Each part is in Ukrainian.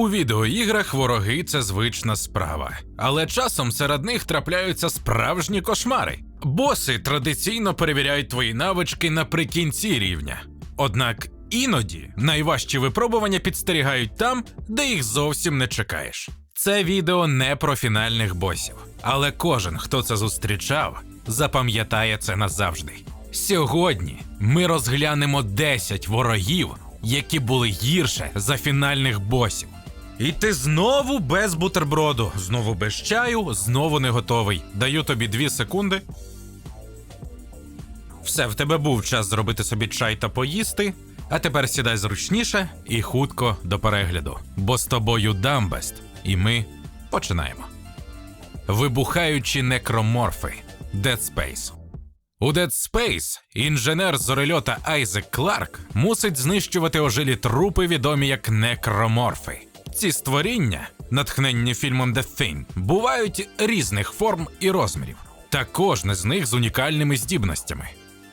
У відеоіграх вороги це звична справа, але часом серед них трапляються справжні кошмари. Боси традиційно перевіряють твої навички наприкінці рівня. Однак іноді найважчі випробування підстерігають там, де їх зовсім не чекаєш. Це відео не про фінальних босів, але кожен, хто це зустрічав, запам'ятає це назавжди. Сьогодні ми розглянемо 10 ворогів, які були гірше за фінальних босів. І ти знову без бутерброду, знову без чаю, знову не готовий. Даю тобі дві секунди. Все, в тебе був час зробити собі чай та поїсти. А тепер сідай зручніше і хутко до перегляду. Бо з тобою Дамбест, і ми починаємо. Вибухаючі некроморфи Dead Space. У Dead Space інженер зорельота Айзек Кларк мусить знищувати ожилі трупи, відомі як некроморфи. Ці створіння, натхненні фільмом The Thing, бувають різних форм і розмірів, та кожне з них з унікальними здібностями.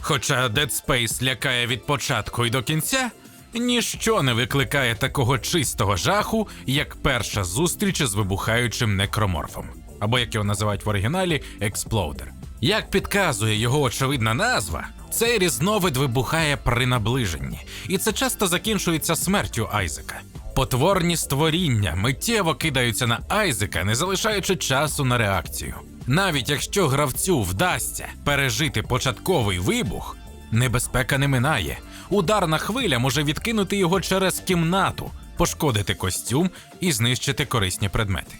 Хоча Dead Space лякає від початку і до кінця, ніщо не викликає такого чистого жаху, як перша зустріч з вибухаючим некроморфом, або як його називають в оригіналі Експлоудер. Як підказує його очевидна назва, цей різновид вибухає при наближенні, і це часто закінчується смертю Айзека. Потворні створіння миттєво кидаються на Айзека, не залишаючи часу на реакцію. Навіть якщо гравцю вдасться пережити початковий вибух, небезпека не минає. Ударна хвиля може відкинути його через кімнату, пошкодити костюм і знищити корисні предмети.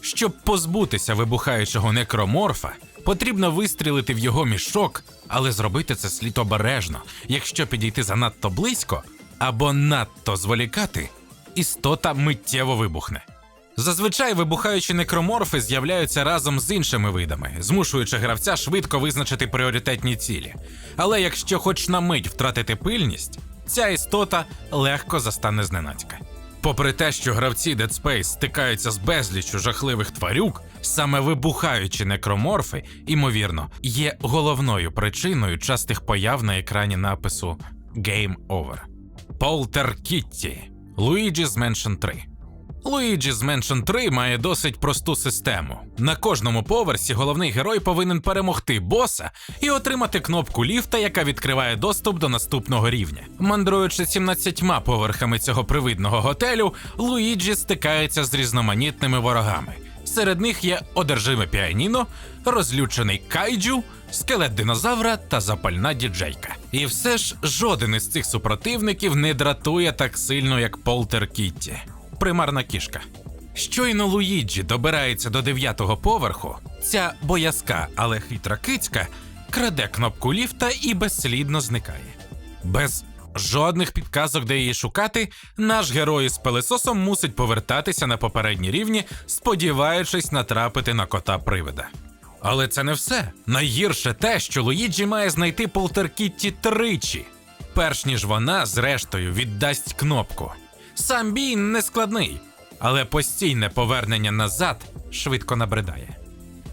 Щоб позбутися вибухаючого некроморфа, потрібно вистрілити в його мішок, але зробити це слід обережно. Якщо підійти занадто близько або надто зволікати, істота миттєво вибухне. Зазвичай вибухаючі некроморфи з'являються разом з іншими видами, змушуючи гравця швидко визначити пріоритетні цілі. Але якщо хоч на мить втратити пильність, ця істота легко застане зненацька. Попри те, що гравці Dead Space стикаються з безліччю жахливих тварюк, саме вибухаючі некроморфи, ймовірно, є головною причиною частих появ на екрані напису Game Over. Полтер Кітті Luigi's Mansion 3 Luigi's Mansion 3 має досить просту систему. На кожному поверсі головний герой повинен перемогти боса і отримати кнопку ліфта, яка відкриває доступ до наступного рівня. Мандруючи 17 поверхами цього привидного готелю, Луїджі стикається з різноманітними ворогами. Серед них є одержиме піаніно, розлючений кайджу, скелет динозавра та запальна діджейка. І все ж жоден із цих супротивників не дратує так сильно, як Полтер Кітті примарна кішка. Щойно Луїджі добирається до дев'ятого поверху, ця боязка, але хитра кицька краде кнопку ліфта і безслідно зникає. Без жодних підказок, де її шукати, наш герой з пилесосом мусить повертатися на попередні рівні, сподіваючись натрапити на кота привида. Але це не все. Найгірше те, що Луїджі має знайти Полтеркітті тричі, перш ніж вона, зрештою, віддасть кнопку. Сам бій не складний, але постійне повернення назад швидко набридає.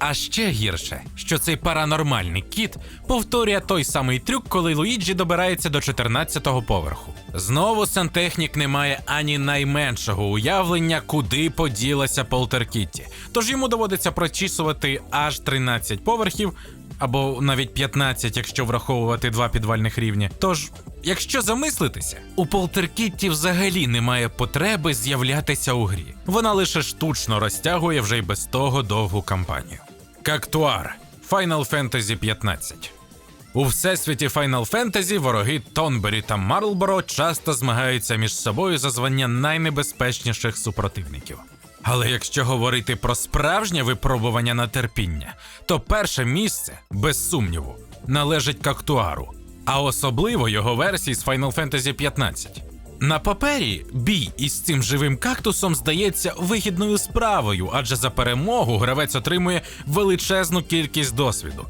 А ще гірше, що цей паранормальний кіт повторює той самий трюк, коли Луїджі добирається до 14-го поверху. Знову сантехнік не має ані найменшого уявлення, куди поділася Полтеркітті, тож йому доводиться прочісувати аж 13 поверхів, або навіть 15, якщо враховувати два підвальних рівні. Тож, якщо замислитися, у Полтеркітті взагалі немає потреби з'являтися у грі. Вона лише штучно розтягує вже й без того довгу кампанію. Кактуар Final Fantasy 15 у всесвіті Final Fantasy вороги Тонбері та Марлборо часто змагаються між собою за звання найнебезпечніших супротивників. Але якщо говорити про справжнє випробування на терпіння, то перше місце, без сумніву, належить Кактуару, а особливо його версії з Final Fantasy 15. На папері бій із цим живим кактусом здається вигідною справою, адже за перемогу гравець отримує величезну кількість досвіду.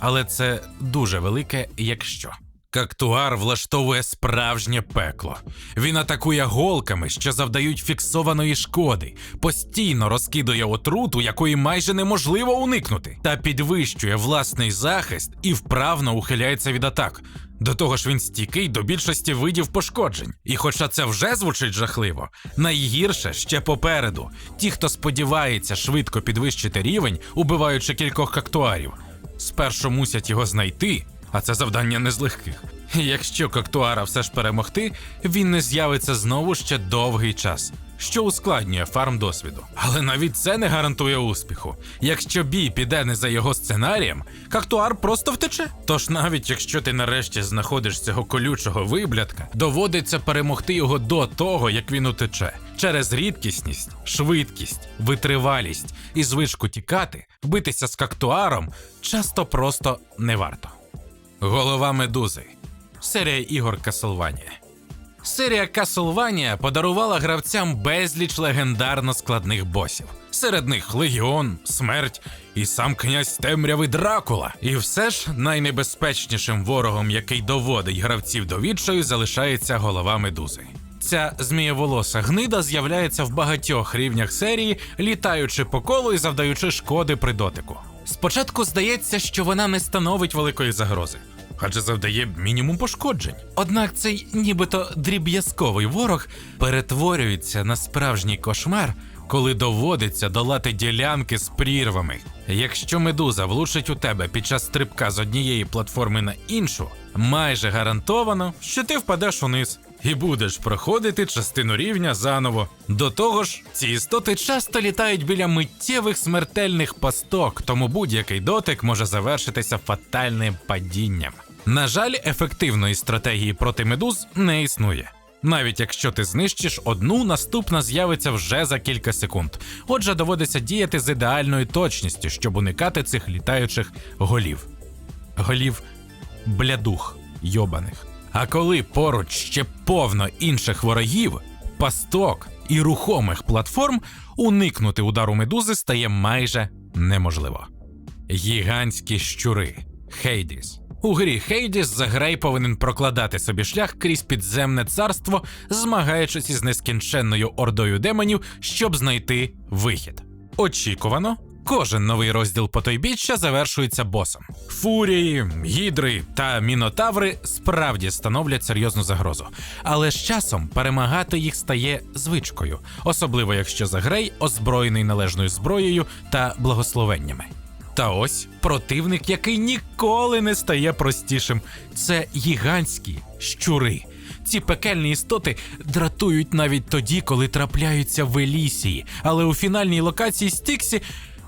Але це дуже велике, якщо. Кактуар влаштовує справжнє пекло. Він атакує голками, що завдають фіксованої шкоди, постійно розкидує отруту, якої майже неможливо уникнути, та підвищує власний захист і вправно ухиляється від атак. До того ж, він стійкий до більшості видів пошкоджень. І хоча це вже звучить жахливо, найгірше ще попереду. Ті, хто сподівається швидко підвищити рівень, убиваючи кількох кактуарів, спершу мусять його знайти, а це завдання не з легких. Якщо кактуара все ж перемогти, він не з'явиться знову ще довгий час, що ускладнює фарм досвіду. Але навіть це не гарантує успіху. Якщо бій піде не за його сценарієм, кактуар просто втече. Тож навіть якщо ти нарешті знаходиш цього колючого виблядка, доводиться перемогти його до того, як він утече. Через рідкісність, швидкість, витривалість і звичку тікати, битися з кактуаром часто просто не варто. Голова медузи. Серія ігор Castlevania. Серія Castlevania подарувала гравцям безліч легендарно складних босів. Серед них Легіон, Смерть і сам князь темряви Дракула. І все ж найнебезпечнішим ворогом, який доводить гравців до відчаю, залишається голова медузи. Ця змієволоса гнида з'являється в багатьох рівнях серії, літаючи по колу і завдаючи шкоди при дотику. Спочатку здається, що вона не становить великої загрози, адже завдає мінімум пошкоджень. Однак цей нібито дріб'язковий ворог перетворюється на справжній кошмар, коли доводиться долати ділянки з прірвами. Якщо медуза влучить у тебе під час стрибка з однієї платформи на іншу, майже гарантовано, що ти впадеш униз. І будеш проходити частину рівня заново. До того ж, ці істоти часто літають біля миттєвих смертельних пасток, тому будь-який дотик може завершитися фатальним падінням. На жаль, ефективної стратегії проти медуз не існує. Навіть якщо ти знищиш одну, наступна з'явиться вже за кілька секунд. Отже, доводиться діяти з ідеальною точністю, щоб уникати цих літаючих голів. Голів блядух йобаних. А коли поруч ще повно інших ворогів, пасток і рухомих платформ, уникнути удару медузи стає майже неможливо. Гігантські щури Хейдіс. У грі Хейдіс Загрей повинен прокладати собі шлях крізь підземне царство, змагаючись із нескінченною ордою демонів, щоб знайти вихід. Очікувано, кожен новий розділ потойбіччя завершується босом. Фурії, гідри та мінотаври справді становлять серйозну загрозу, але з часом перемагати їх стає звичкою, особливо якщо Загрей озброєний належною зброєю та благословеннями. Та ось противник, який ніколи не стає простішим. Це гігантські щури. Ці пекельні істоти дратують навіть тоді, коли трапляються в Елісії, але у фінальній локації Стіксі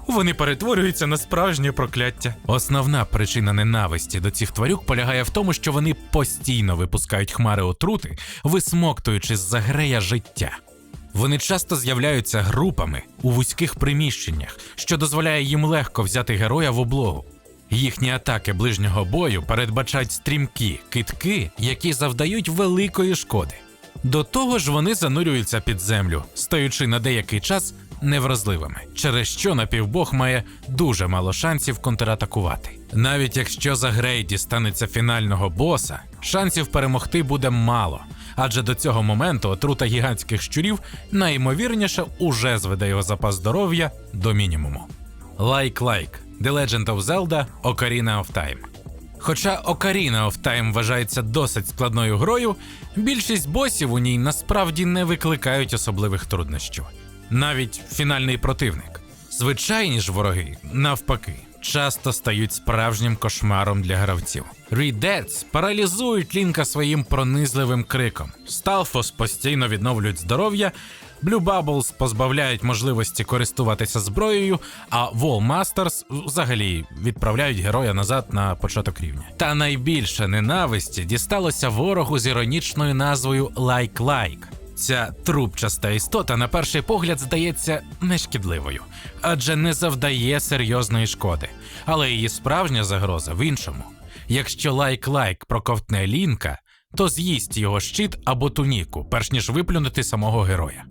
вони перетворюються на справжнє прокляття. Основна причина ненависті до цих тварюк полягає в тому, що вони постійно випускають хмари отрути, висмоктуючи з загрея життя. Вони часто з'являються групами у вузьких приміщеннях, що дозволяє їм легко взяти героя в облогу. Їхні атаки ближнього бою передбачають стрімкі китки, які завдають великої шкоди. До того ж, вони занурюються під землю, стаючи на деякий час невразливими, через що напівбог має дуже мало шансів контратакувати. Навіть якщо за Грей дістанеться фінального боса, шансів перемогти буде мало, адже до цього моменту отрута гігантських щурів найімовірніше уже зведе його запас здоров'я до мінімуму. Лайк-лайк The Legend of Zelda Ocarina of Time. Хоча Ocarina of Time вважається досить складною грою, більшість босів у ній насправді не викликають особливих труднощів. Навіть фінальний противник. Звичайні ж вороги, навпаки, часто стають справжнім кошмаром для гравців. Рідец паралізують Лінка своїм пронизливим криком. Сталфос постійно відновлюють здоров'я, Blue Bubbles позбавляють можливості користуватися зброєю, а Wall Masters взагалі відправляють героя назад на початок рівня. Та найбільше ненависті дісталося ворогу з іронічною назвою Like Like. Ця трубчаста істота на перший погляд здається нешкідливою, адже не завдає серйозної шкоди. Але її справжня загроза в іншому. Якщо лайк-лайк проковтне лінка, то з'їсть його щит або туніку, перш ніж виплюнути самого героя.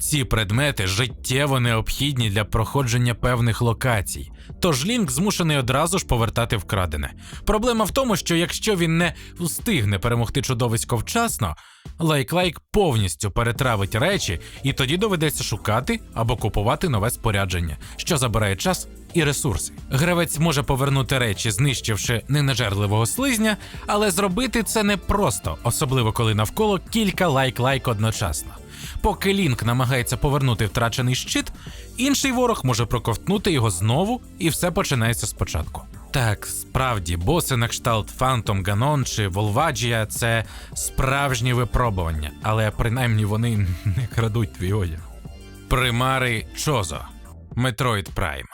Ці предмети життєво необхідні для проходження певних локацій, тож Лінк змушений одразу ж повертати вкрадене. Проблема в тому, що якщо він не встигне перемогти чудовисько вчасно, лайк-лайк повністю перетравить речі, і тоді доведеться шукати або купувати нове спорядження, що забирає час і ресурси. Гравець може повернути речі, знищивши ненажерливого слизня, але зробити це непросто, особливо коли навколо кілька лайк-лайк одночасно. Поки Лінк намагається повернути втрачений щит, інший ворог може проковтнути його знову, і все починається спочатку. Так, справді, боси на кшталт Фантом Ганон чи Волваджія це справжні випробування, але принаймні вони не крадуть твій одяг. Примари Чозо Метроїд Прайм.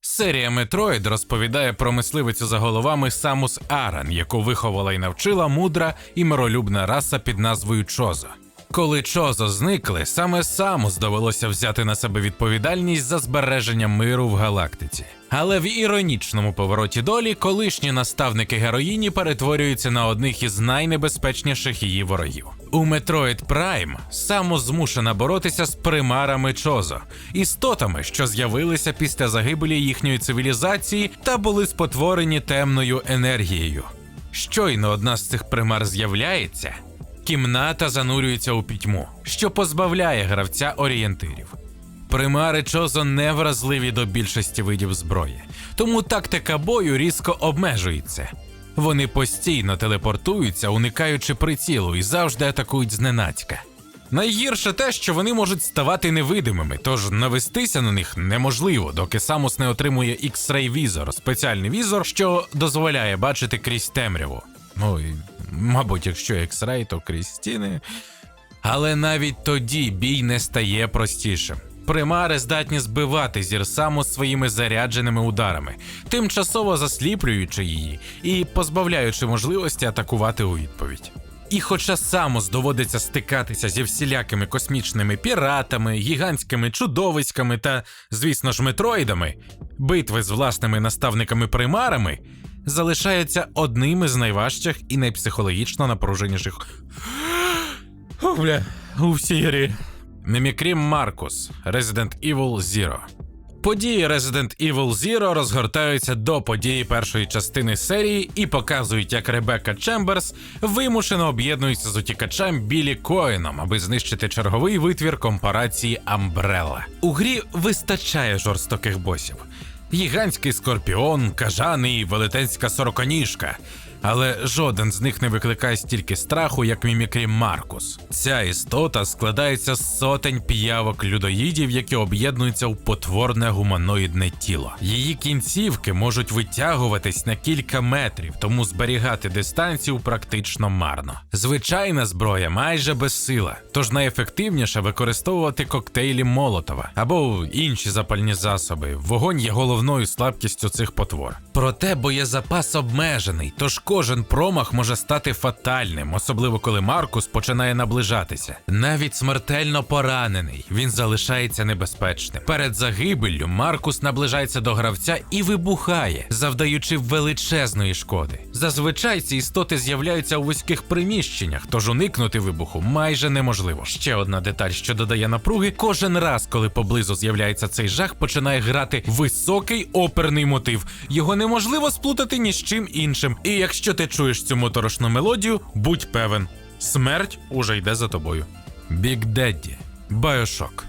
Серія Метроїд розповідає про мисливицю за головами Самус Аран, яку виховала і навчила мудра і миролюбна раса під назвою Чозо. Коли Чозо зникли, саме Самус довелося взяти на себе відповідальність за збереження миру в галактиці. Але в іронічному повороті долі колишні наставники героїні перетворюються на одних із найнебезпечніших її ворогів. У Metroid Prime Самус змушена боротися з примарами Чозо, істотами, що з'явилися після загибелі їхньої цивілізації та були спотворені темною енергією. Щойно одна з цих примар з'являється, кімната занурюється у пітьму, що позбавляє гравця орієнтирів. Примари Чозо не вразливі до більшості видів зброї, тому тактика бою різко обмежується. Вони постійно телепортуються, уникаючи прицілу і завжди атакують зненацька. Найгірше те, що вони можуть ставати невидимими, тож навестися на них неможливо, доки Самус не отримує X-Ray візор, спеціальний візор, що дозволяє бачити крізь темряву. Ну мабуть, якщо X-Ray, то крізь. Але навіть тоді бій не стає простішим. Примари здатні збивати зір Самус своїми зарядженими ударами, тимчасово засліплюючи її і позбавляючи можливості атакувати у відповідь. І хоча Самус доводиться стикатися зі всілякими космічними піратами, гігантськими чудовиськами та, звісно ж, метроїдами, битви з власними наставниками-примарами залишаються одним із найважчих і найпсихологічно напруженіших О, бля, у всій грі. Мімікрім Маркус, Resident Evil Zero. Події Resident Evil Zero розгортаються до події першої частини серії і показують, як Ребекка Чемберс вимушено об'єднується з утікачем Білі Коеном, аби знищити черговий витвір компарації Umbrella. У грі вистачає жорстоких босів. Гігантський скорпіон, кажани і велетенська сороконіжка. Але жоден з них не викликає стільки страху, як мімікрі Маркус. Ця істота складається з сотень піявок людоїдів, які об'єднуються в потворне гуманоїдне тіло. Її кінцівки можуть витягуватись на кілька метрів, тому зберігати дистанцію практично марно. Звичайна зброя майже безсила, тож найефективніше використовувати коктейлі Молотова або інші запальні засоби. Вогонь є головною слабкістю цих потвор. Проте боєзапас обмежений, тож кожен промах може стати фатальним, особливо коли Маркус починає наближатися. Навіть смертельно поранений, він залишається небезпечним. Перед загибеллю Маркус наближається до гравця і вибухає, завдаючи величезної шкоди. Зазвичай ці істоти з'являються у вузьких приміщеннях, тож уникнути вибуху майже неможливо. Ще одна деталь, що додає напруги: кожен раз, коли поблизу з'являється цей жах, починає грати високий оперний мотив. Його неможливо сплутати ні з чим іншим. І якщо ти чуєш цю моторошну мелодію, будь певен, смерть уже йде за тобою. Big Daddy. Bioshock.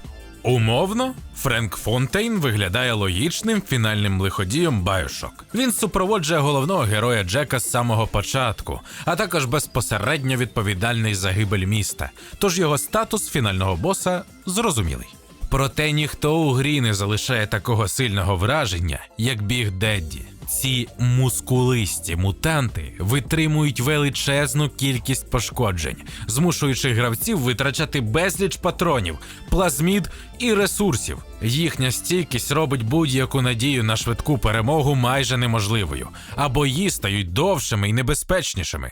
Умовно, Френк Фонтейн виглядає логічним фінальним лиходієм Bioshock. Він супроводжує головного героя Джека з самого початку, а також безпосередньо відповідальний за гибель міста. Тож його статус фінального боса зрозумілий. Проте ніхто у грі не залишає такого сильного враження, як Біг Дедді. Ці мускулисті мутанти витримують величезну кількість пошкоджень, змушуючи гравців витрачати безліч патронів, плазмід і ресурсів. Їхня стійкість робить будь-яку надію на швидку перемогу майже неможливою, а бої стають довшими і небезпечнішими.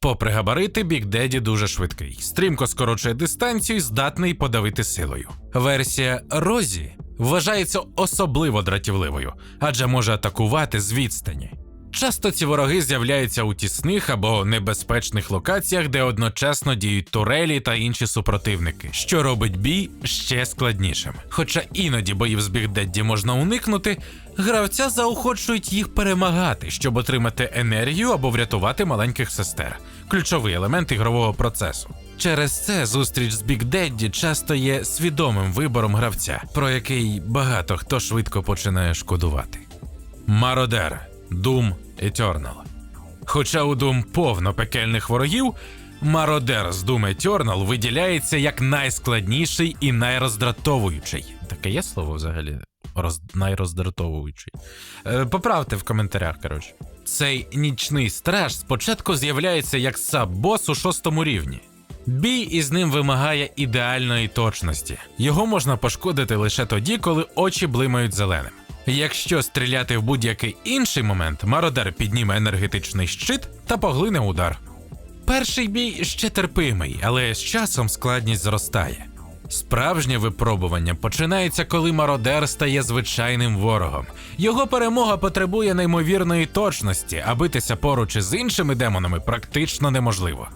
Попри габарити, Бік Деді дуже швидкий, стрімко скорочує дистанцію і здатний подавити силою. Версія Розі вважається особливо дратівливою, адже може атакувати з відстані. Часто ці вороги з'являються у тісних або небезпечних локаціях, де одночасно діють турелі та інші супротивники, що робить бій ще складнішим. Хоча іноді боїв з Бігдедді можна уникнути, гравця заохочують їх перемагати, щоб отримати енергію або врятувати маленьких сестер ключовий елемент ігрового процесу. Через це зустріч з Бік Дедді часто є свідомим вибором гравця, про який багато хто швидко починає шкодувати. Мародер Doom Eternal. Хоча у Doom повно пекельних ворогів, Мародер з Doom Eternal виділяється як найскладніший і найроздратовуючий. Таке є слово взагалі? Роз... Найроздратовуючий. Е, поправте в коментарях, коротше. Цей нічний страж спочатку з'являється як саб-бос у шостому рівні. Бій із ним вимагає ідеальної точності. Його можна пошкодити лише тоді, коли очі блимають зеленим. Якщо стріляти в будь-який інший момент, мародер підніме енергетичний щит та поглине удар. Перший бій ще терпимий, але з часом складність зростає. Справжнє випробування починається, коли мародер стає звичайним ворогом. Його перемога потребує неймовірної точності, а битися поруч із іншими демонами практично неможливо.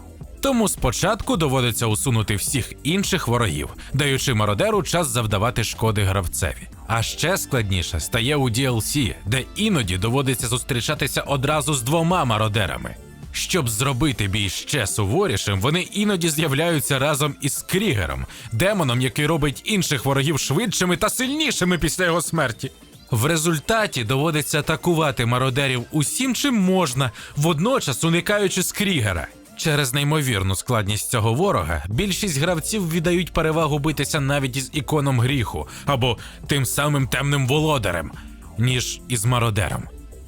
Тому спочатку доводиться усунути всіх інших ворогів, даючи мародеру час завдавати шкоди гравцеві. А ще складніше стає у DLC, де іноді доводиться зустрічатися одразу з двома мародерами. Щоб зробити бій ще суворішим, вони іноді з'являються разом із Крігером, демоном, який робить інших ворогів швидшими та сильнішими після його смерті. В результаті доводиться атакувати мародерів усім, чим можна, водночас уникаючи Скрігера. Через неймовірну складність цього ворога більшість гравців віддають перевагу битися навіть із іконом гріху або тим самим темним володарем, ніж із мародером.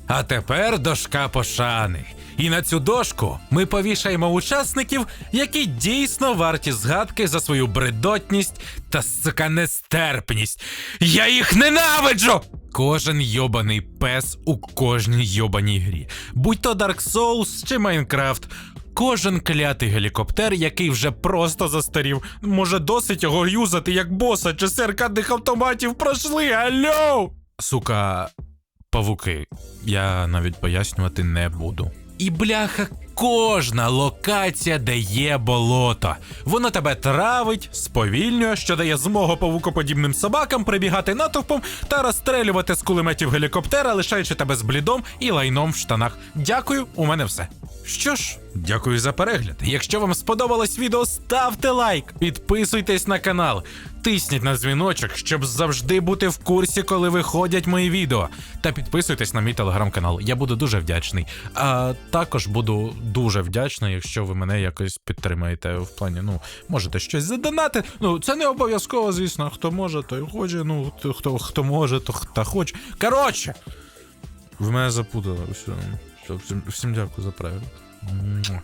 А тепер дошка пошани. І на цю дошку ми повішаємо учасників, які дійсно варті згадки за свою бредотність та сука нестерпність. Я їх ненавиджу! Кожен йобаний пес у кожній йобаній грі, будь то Dark Souls чи Майнкрафт. Кожен клятий гелікоптер, який вже просто застарів, може досить його юзати як боса, чи серкадних автоматів пройшли, алло! Сука, павуки. Я навіть пояснювати не буду. І бляха, кожна локація, де є болото. Воно тебе травить, сповільнює, що дає змогу павукоподібним собакам прибігати натовпом та розстрелювати з кулеметів гелікоптера, лишаючи тебе з блідом і лайном в штанах. Дякую, у мене все. Що ж, дякую за перегляд. Якщо вам сподобалось відео, ставте лайк, підписуйтесь на канал, тисніть на дзвіночок, щоб завжди бути в курсі, коли виходять мої відео. Та підписуйтесь на мій телеграм-канал. Я буду дуже вдячний. А також буду дуже вдячний, якщо ви мене якось підтримаєте в плані, ну, можете щось задонати. Ну, це не обов'язково, звісно. Хто може, той хоче. Ну, хто хто може, то хто хоче. Коротше, ви мене запутали. Все. Всім, дякую за. Муа.